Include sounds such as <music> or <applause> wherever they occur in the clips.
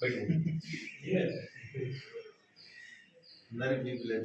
<laughs> అందరికి లేదు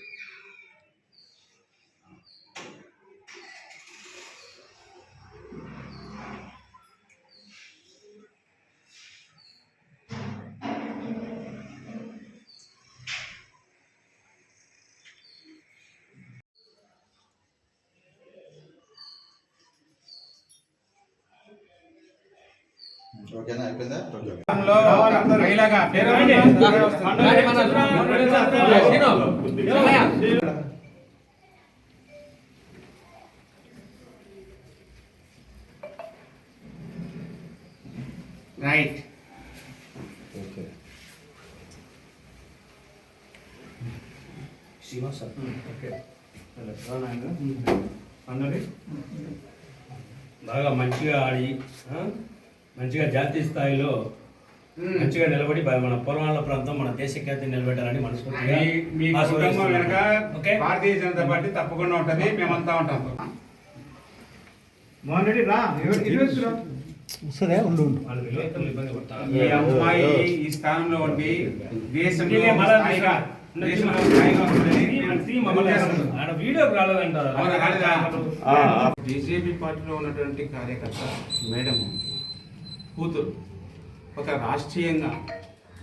ఓకేనా? అయిపోయిందా? ఓకే. మహిళగా పేరు రైట్. ఓకే. అన్నది బాగా మంచిగా ఆడి? మంచిగా జాతీయ స్థాయిలో మంచిగా నిలబడి మన పొలవాళ్ళ ప్రాంతం మన దేశ ఖ్యాతి నిలబెట్టాలని మనస్ఫూర్తిగా మీ- కుటుంబం. వెనక భారతీయ జనతా పార్టీ తప్పకుండా ఉంటది మేమంతా ఉంటాం. ఈ అమ్మాయి ఈ స్థానంలో ఉండి దేశంలో స్థాయిగా దేశంలో స్థాయిగా. బీజేపీ పార్టీలో ఉన్నటువంటి కార్యకర్త మేడం కూతురు. ఒక రాష్ట్రీయంగా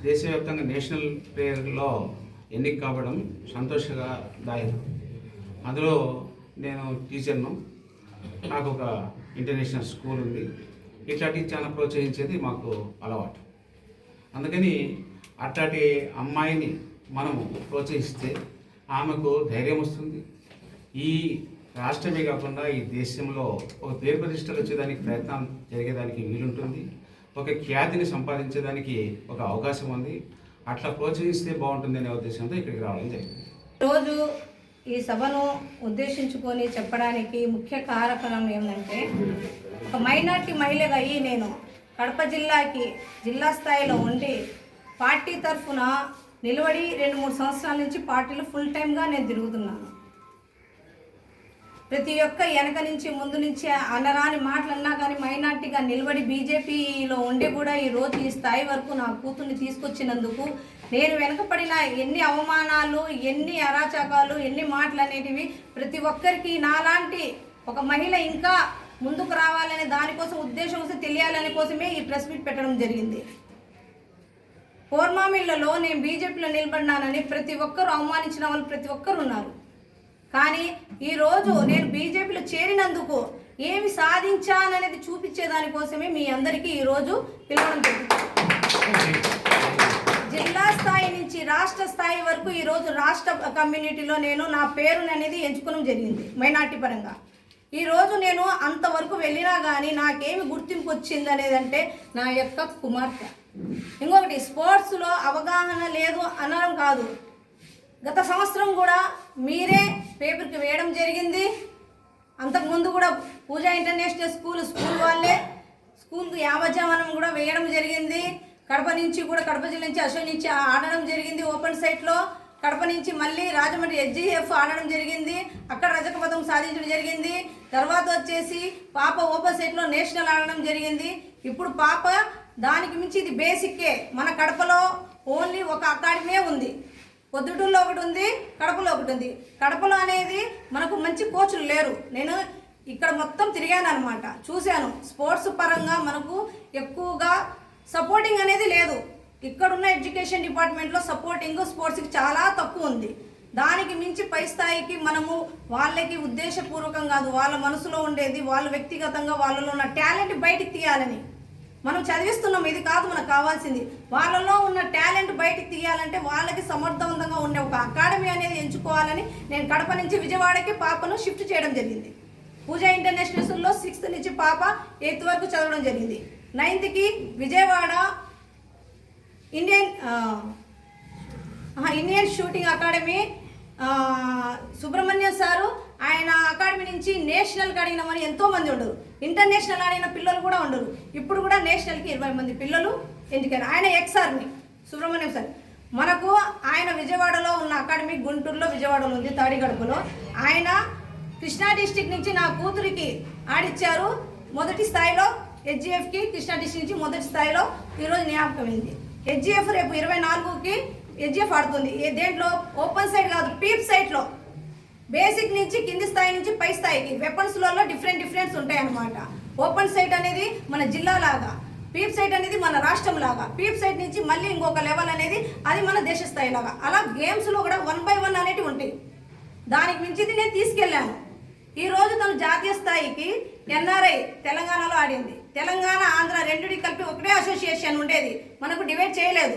దేశవ్యాప్తంగా నేషనల్ ప్లేయర్లో ఎన్నిక కావడం సంతోషదాయకం. అందులో నేను టీచర్ను. నాకు ఒక ఇంటర్నేషనల్ స్కూల్ ఉంది. ఇట్లాంటివి చాలా ప్రోత్సహించేది మాకు అలవాటు. అందుకని అట్లాంటి అమ్మాయిని మనము ప్రోత్సహిస్తే ఆమెకు ధైర్యం వస్తుంది. ఈ రాష్ట్రమే కాకుండా ఈ దేశంలో ఒక పేరు ప్రతిష్టలు వచ్చేదానికి ప్రయత్నం జరిగేదానికి వీలుంటుంది. ఒక ఖ్యాతిని సంపాదించేదానికి ఒక అవకాశం ఉంది. అట్లా ప్రోత్సహిస్తే బాగుంటుంది అనే ఉద్దేశంతో ఇక్కడికి రావడం జరిగింది. రోజు ఈ సభను ఉద్దేశించుకొని చెప్పడానికి ముఖ్య కారకం ఏమంటే ఒక మైనార్టీ మహిళగా అయ్యి నేను కడప జిల్లాకి జిల్లా స్థాయిలో ఉండి పార్టీ తరఫున నిలబడి రెండు మూడు సంవత్సరాల నుంచి పార్టీలో ఫుల్ టైమ్గా నేను తిరుగుతున్నాను. ప్రతి ఒక్క వెనక నుంచి ముందు నుంచి అనరాని మాటలన్నా కానీ మైనార్టీగా నిలబడి బీజేపీలో ఉండి కూడా ఈ రోజు ఈ స్థాయి వరకు నా కూతుర్ని తీసుకొచ్చినందుకు నేను వెనకపడిన ఎన్ని అవమానాలు ఎన్ని అరాచకాలు ఎన్ని మాటలు అనేటివి ప్రతి ఒక్కరికి నాలాంటి ఒక మహిళ ఇంకా ముందుకు రావాలనే దానికోసం ఉద్దేశం వస్తే తెలియాలనే కోసమే ఈ ప్రెస్ మీట్ పెట్టడం జరిగింది. కోర్మామిళ్ళలో నేను బీజేపీలో నిలబడినానని ప్రతి ఒక్కరు అవమానించిన వాళ్ళు ప్రతి ఒక్కరు ఉన్నారు. కానీ ఈరోజు నేను బీజేపీలో చేరినందుకు ఏమి సాధించాననేది చూపించే దానికోసమే మీ అందరికీ ఈరోజు పిలవడం జిల్లా స్థాయి నుంచి రాష్ట్ర స్థాయి వరకు ఈరోజు రాష్ట్ర కమ్యూనిటీలో నేను నా పేరుని అనేది ఎంచుకోవడం జరిగింది మైనార్టీ పరంగా. ఈరోజు నేను అంతవరకు వెళ్ళినా కానీ నాకేమి గుర్తింపు వచ్చింది అనేది అంటే నా యొక్క కుమార్తె. ఇంకొకటి స్పోర్ట్స్లో అవగాహన లేదు అనడం కాదు. గత సంవత్సరం కూడా మీరే అంతకుముందు కూడా పూజ ఇంటర్నేషనల్ స్కూల్ స్కూల్ వాళ్ళే స్కూల్కి యావజ్జావనం కూడా వేయడం జరిగింది. కడప నుంచి కూడా కడప జిల్లా నుంచి అశోక్ నుంచి ఆడడం జరిగింది ఓపెన్ సైట్లో. కడప నుంచి మళ్ళీ రాజమండ్రి హెచ్జిఎఫ్ ఆడడం జరిగింది. అక్కడ రజక పథకం సాధించడం జరిగింది. తర్వాత వచ్చేసి పాప ఓపెన్ సైట్లో నేషనల్ ఆడడం జరిగింది. ఇప్పుడు పాప దానికి మించి ఇది బేసిక్కే. మన కడపలో ఓన్లీ ఒక అకాడమీ ఉంది. పొద్దుటూరులో ఒకటి ఉంది కడపలో ఒకటి ఉంది. కడపలో అనేది మనకు మంచి కోచ్లు లేరు. నేను ఇక్కడ మొత్తం తిరిగాను అనమాట చూశాను. స్పోర్ట్స్ పరంగా మనకు ఎక్కువగా సపోర్టింగ్ అనేది లేదు. ఇక్కడున్న ఎడ్యుకేషన్ డిపార్ట్మెంట్లో సపోర్టింగ్ స్పోర్ట్స్కి చాలా తక్కువ ఉంది. దానికి మించి పై స్థాయికి మనము వాళ్ళకి ఉద్దేశపూర్వకం కాదు. వాళ్ళ మనసులో ఉండేది వాళ్ళ వ్యక్తిగతంగా వాళ్ళలో ఉన్న టాలెంట్ బయటికి తీయాలని. మనం చదివిస్తున్నాం ఇది కాదు మనకు కావాల్సింది. వాళ్ళలో ఉన్న టాలెంట్ బయటికి తీయాలంటే వాళ్ళకి సమర్థవంతంగా ఉండే ఒక అకాడమీ అనేది ఎంచుకోవాలని నేను కడప నుంచి విజయవాడకి పాపను షిఫ్ట్ చేయడం జరిగింది. పూజ ఇంటర్నేషనల్ స్కూల్లో సిక్స్త్ నుంచి పాప ఎయిత్ వరకు చదవడం జరిగింది. నైన్త్కి Vijayawada Indian Indian shooting academy Subrahmanyam sir ఆయన అకాడమీ నుంచి నేషనల్కి అడిగిన మరి ఎంతో మంది ఉండరు. ఇంటర్నేషనల్ అడిగిన పిల్లలు కూడా ఉండరు. ఇప్పుడు కూడా నేషనల్కి ఇరవై మంది పిల్లలు ఎందుకని? ఆయన ఎక్స్ ఆర్మీ సుబ్రహ్మణ్యం సార్. మనకు ఆయన విజయవాడలో ఉన్న అకాడమీ గుంటూరులో విజయవాడలో ఉంది తాడిగడుపులో. ఆయన కృష్ణా డిస్టిక్ నుంచి నా కూతురికి ఆడిచ్చారు. మొదటి స్థాయిలో హెచ్జిఎఫ్కి కృష్ణా డిస్టిక్ నుంచి మొదటి స్థాయిలో ఈరోజు జ్ఞాపకమైంది. హెచ్జిఎఫ్ రేపు ఇరవై నాలుగుకి హెచ్జిఎఫ్ ఆడుతుంది. ఏ దేంట్లో? ఓపెన్ సైడ్ కాదు పీప్ సైట్లో బేసిక్ నుంచి కింది స్థాయి నుంచి పై స్థాయికి వెపన్స్లలో డిఫరెంట్ డిఫరెన్స్ ఉంటాయి అన్నమాట ఓపెన్ సైట్ అనేది మన జిల్లా లాగా పీప్ సైట్ అనేది మన రాష్ట్రం లాగా పీప్ సైట్ నుంచి మళ్ళీ ఇంకొక లెవెల్ అనేది అది మన దేశ స్థాయి లాగా అలా గేమ్స్లో కూడా వన్ బై వన్ అనేటివి ఉంటాయి. దానికి మించిది నేను తీసుకెళ్ళాను. ఈ రోజు తను జాతీయ స్థాయికి ఎన్ఆర్ఐ తెలంగాణలో ఆడింది. తెలంగాణ ఆంధ్ర రెండుడి కలిపి ఒకటే అసోసియేషన్ ఉండేది. మనకు డివైడ్ చేయలేదు.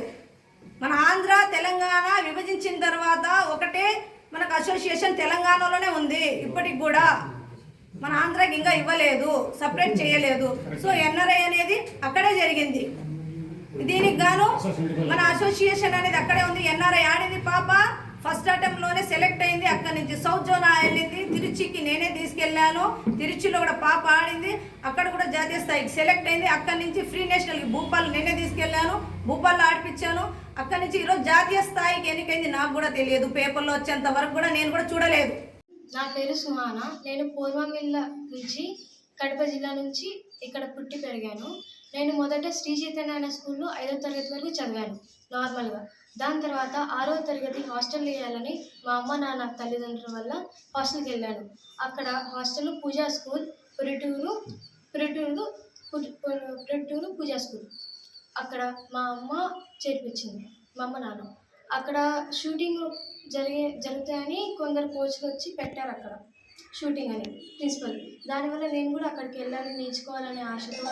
మన ఆంధ్ర తెలంగాణ విభజించిన తర్వాత ఒకటే మనకు అసోసియేషన్ తెలంగాణలోనే ఉంది. ఇప్పటికి కూడా మన ఆంధ్రాకి ఇంకా ఇవ్వలేదు సపరేట్ చేయలేదు. సో ఎన్ఆర్ఐ అనేది అక్కడే జరిగింది. దీనికి గాను మన అసోసియేషన్ అనేది అక్కడే ఉంది. ఎన్ఆర్ఐ ఆడింది పాప. ఫస్ట్ అటెంప్ట్లోనే సెలెక్ట్ అయింది. అక్కడి నుంచి సౌత్ జోన్ వెళ్ళింది తిరుచికి నేనే తీసుకెళ్ళాను. తిరుచిలో కూడా పాప ఆడింది. అక్కడ కూడా జాతీయ స్థాయికి సెలెక్ట్ అయింది. అక్కడి నుంచి ఫ్రీ నేషనల్కి భూపాల్ నేనే తీసుకెళ్ళాను. భూపాల్లో ఆడిపించాను. అక్కడి నుంచి ఈరోజు జాతీయ స్థాయికి ఎన్నికైంది నాకు కూడా తెలియదు. పేపర్లో వచ్చేంత వరకు కూడా నేను కూడా చూడలేదు. నా పేరు సుమాన. నేను పూర్వమిల్ల నుంచి కడప జిల్లా నుంచి ఇక్కడ పుట్టి పెరిగాను. నేను మొదట శ్రీ చైతన్య స్కూల్లో ఐదో తరగతి వరకు చదివాను నార్మల్గా. దాని తర్వాత ఆరో తరగతి హాస్టల్ వేయాలని మా అమ్మ నాన్న తల్లిదండ్రుల వల్ల హాస్టల్కి వెళ్ళాను. అక్కడ hostel Pooja school Puritur Puritur Puritur Pooja school. అక్కడ మా అమ్మ చేర్పించింది మా అమ్మ నాన్న. అక్కడ షూటింగ్ జరిగే జరుగుతాయని కొందరు కోచ్లు వచ్చి పెట్టారు అక్కడ షూటింగ్ అని ప్రిన్సిపల్. దానివల్ల నేను కూడా అక్కడికి వెళ్ళాలి నేర్చుకోవాలనే ఆశతో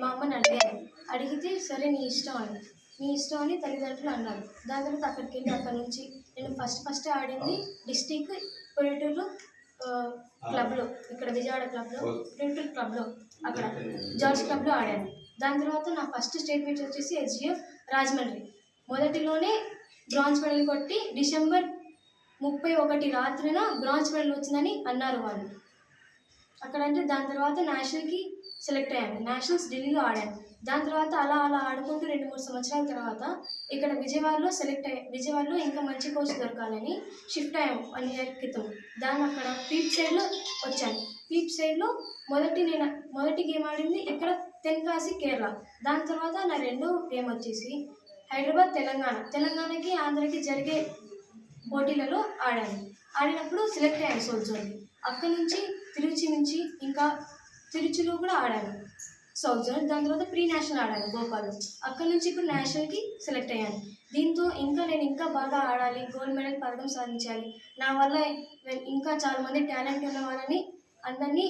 మా అమ్మని అడిగాను అడిగితే సరే నీ ఇష్టం అని. నీ ఇష్టం అని తల్లిదండ్రులు అన్నారు. దాని తర్వాత అక్కడికి వెళ్ళి అక్కడ నుంచి నేను ఫస్ట్ ఫస్ట్ ఆడింది డిస్టిక్ పొలిటూరు క్లబ్లో ఇక్కడ విజయవాడ క్లబ్లో పొలిటూరు క్లబ్లో అక్కడ జార్జ్ క్లబ్లో ఆడాను. దాని తర్వాత నా ఫస్ట్ స్టేట్ మ్యాచ్ వచ్చేసి హెచ్జిఎఫ్ రాజమండ్రి. మొదటిలోనే బ్రాంజ్ మెడల్ కొట్టి డిసెంబర్ ముప్పై ఒకటి రాత్రిన బ్రాంజ్ మెడల్ వచ్చిందని అన్నారు వాళ్ళు. అక్కడ అంటే దాని తర్వాత నేషనల్కి సెలెక్ట్ అయ్యాను. నేషనల్స్ ఢిల్లీలో ఆడాను. దాని తర్వాత అలా అలా ఆడుకుంటూ రెండు మూడు సంవత్సరాల తర్వాత ఇక్కడ విజయవాడలో సెలెక్ట్ అయ్యా విజయవాడలో ఇంకా మంచి కోచ్ దొరకాలని షిఫ్ట్ అయ్యాము వన్ ఇయర్ క్రితం. దాన్ని అక్కడ పీప్ సైడ్లో వచ్చాను. పీప్ సైడ్లో మొదటి నేను మొదటి గేమ్ ఆడింది ఇక్కడ తెన్కాసి కేరళ దాని తర్వాత నా రెండో గేమ్ వచ్చేసి హైదరాబాద్ తెలంగాణ. తెలంగాణకి ఆంధ్రకి జరిగే పోటీలలో ఆడాను. ఆడినప్పుడు సెలెక్ట్ అయ్యాను సౌత్ అక్కడి నుంచి తిరుచి నుంచి ఇంకా తిరుచిలో కూడా ఆడాను సౌత్ జోన్ దాని తర్వాత ప్రీ నేషనల్ ఆడాను గోపాల్. అక్కడ నుంచి ఇప్పుడు నేషనల్కి సెలెక్ట్ అయ్యాను. దీంతో ఇంకా నేను ఇంకా బాగా ఆడాలి గోల్డ్ మెడల్ పథకం సాధించాలి. నా వల్ల ఇంకా చాలా మంది టాలెంట్ ఉన్న వాళ్ళని అందరినీ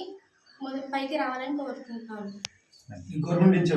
మొదటి పైకి రావాలని కోరుకుంటున్నాను. గవర్నమెంట్ నుంచి